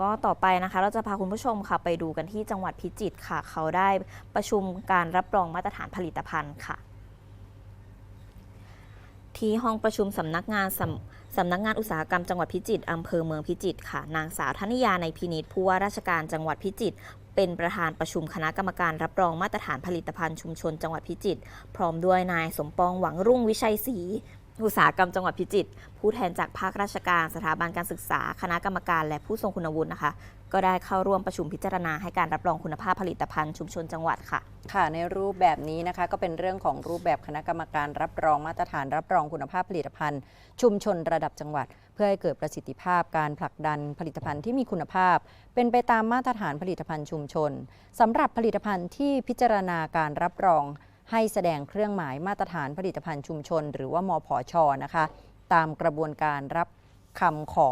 ก็ต่อไปนะคะเราจะพาคุณผู้ชมค่ะไปดูกันที่จังหวัดพิจิตรค่ะ เขาได้ประชุมการรับรองมาตรฐานผลิตภัณฑ์ค่ะ ที่ห้องประชุมสำนักงานสำสำนักงานอุตสาหกรรมจังหวัดพิจิตรอำเภอเมืองพิจิตรค่ะ นางสาวธนิยาในพินิษผู้ว่าราชการจังหวัดพิจิตรเป็นประธานประชุมคณะกรรมการรับรองมาตรฐานผลิตภัณฑ์ชุมชนจังหวัดพิจิตรพร้อมด้วยนายสมปองหวังรุ่งวิชัยศรี อุตสาหกรรมจังหวัดพิจิตรผู้แทนจากภาคราชการสถาบันการศึกษา คณะกรรมการ และผู้ทรงคุณวุฒินะคะ ก็ได้เข้าร่วมประชุมพิจารณาให้การรับรองคุณภาพผลิตภัณฑ์ชุมชนจังหวัดค่ะ ค่ะในรูปแบบนี้นะคะก็เป็นเรื่องของรูปแบบคณะกรรมการรับรองมาตรฐาน รับรองคุณภาพผลิตภัณฑ์ ชุมชนระดับจังหวัด เพื่อให้เกิดประสิทธิภาพการผลักดันผลิตภัณฑ์ที่มีคุณภาพ เป็นไปตามมาตรฐานผลิตภัณฑ์ชุมชนสำหรับผลิตภัณฑ์ที่พิจารณาการรับรอง ให้แสดงเครื่องหมายมาตรฐานผลิตภัณฑ์ชุมชน หรือว่ามผชนะคะ ตามกระบวนการรับคำขอ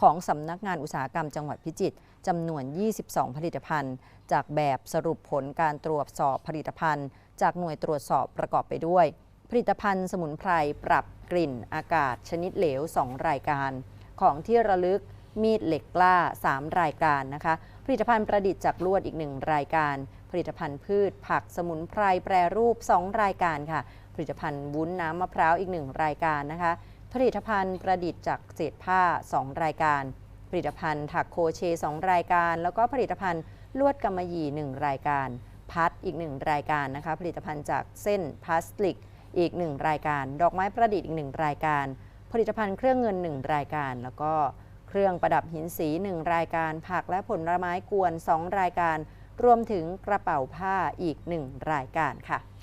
ของสำนักงานอุตสาหกรรมจังหวัดพิจิตรจำนวน 22 ผลิตภัณฑ์ จากแบบสรุปผลการตรวจสอบผลิตภัณฑ์ จากหน่วยตรวจสอบประกอบไปด้วย ผลิตภัณฑ์สมุนไพรปรับกลิ่นอากาศ ชนิดเหลว 2 รายการ ของที่ระลึกมีดเหล็กกล้า 3 รายการนะคะ ลิตภัณฑ์ประดิษฐ์จากลวดอีก1รายการ ผลิตภัณฑ์พืช ผักสมุนไพรแปรรูป 2 รายการค่ะ ผลิตภัณฑ์วุ้นน้ำมะพร้าวอีก1รายการนะคะ ผลิตภัณฑ์ประดิษฐ์จากเศษผ้า 2 รายการ ผลิตภัณฑ์ถักโคเช 2 รายการ แล้วก็ผลิตภัณฑ์ลวดกำมะหยี่ 1 รายการ พัดอีก 1 รายการนะคะ ผลิตภัณฑ์จากเส้นพลาสติกอีก 1 รายการ ดอกไม้ประดิษฐ์อีก 1 รายการ ผลิตภัณฑ์เครื่องเงิน 1 รายการ แล้วก็ เครื่องประดับหินสี 1 รายการ ผักและผลไม้กวน 2 รายการ รวมถึงกระเป๋าผ้าอีก 1 รายการค่ะ